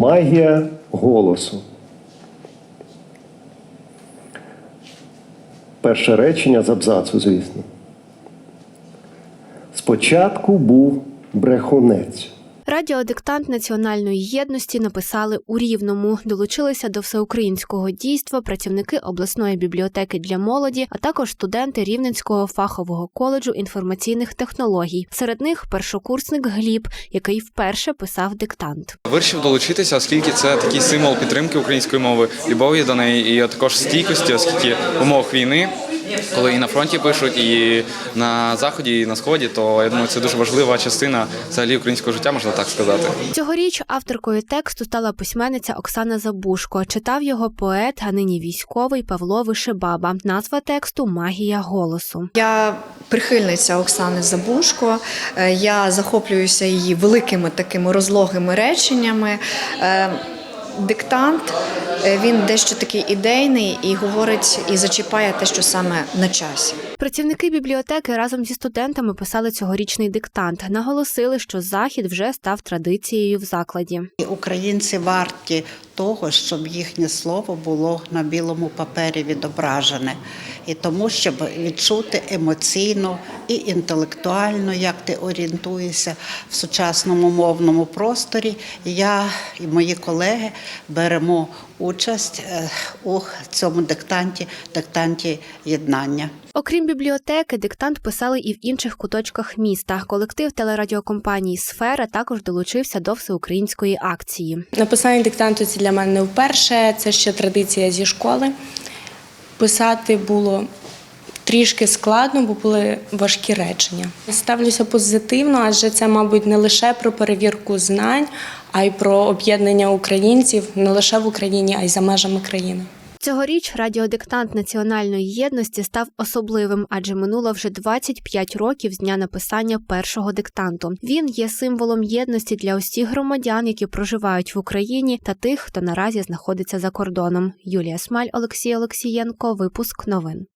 Магія голосу. Перше речення з абзацу, звісно. Спочатку був брехунець. Радіодиктант національної єдності написали у Рівному. Долучилися до всеукраїнського дійства працівники обласної бібліотеки для молоді, а також студенти Рівненського фахового коледжу інформаційних технологій. Серед них першокурсник Гліб, який вперше писав диктант. Вирішив долучитися, оскільки це такий символ підтримки української мови, любові до неї і також стійкості, оскільки в умовах війни, коли і на фронті пишуть, і на заході, і на сході, то я думаю, це дуже важлива частина взагалі українського життя, можна так сказати. Цьогоріч авторкою тексту стала письменниця Оксана Забушко. Читав його поет, а нині військовий Павло Вишебаба. Назва тексту Магія голосу. Я прихильниця Оксани Забушко. Е, Я захоплююся її великими такими розлогими реченнями. Диктант е, він дещо такий ідейний і говорить і зачіпає те, що саме на часі. Працівники бібліотеки разом зі студентами писали цьогорічний диктант. Наголосили, що захід вже став традицією в закладі. Українці варті того, щоб їхнє слово було на білому папері відображене. І тому, щоб відчути емоційно і інтелектуально, як ти орієнтуєшся в сучасному мовному просторі, я і мої колеги беремо участь е, у цьому диктанті, диктанті єднання. Окрім бібліотеки, диктант писали і в інших куточках міста. Колектив телерадіокомпанії Сфера також долучився до всеукраїнської акції. Написання диктанту це для мене не вперше, це ще традиція зі школи. Писати було трішки складно, бо були важкі речення. Ставлюся позитивно, адже це, мабуть, не лише про перевірку знань, а й про об'єднання українців не лише в Україні, а й за межами країни. Цьогоріч радіодиктант національної єдності став особливим, адже минуло вже 25 років з дня написання першого диктанту. Він є символом єдності для усіх громадян, які проживають в Україні, та тих, хто наразі знаходиться за кордоном. Юлія Смаль, Олексій Олексієнко. Випуск новин.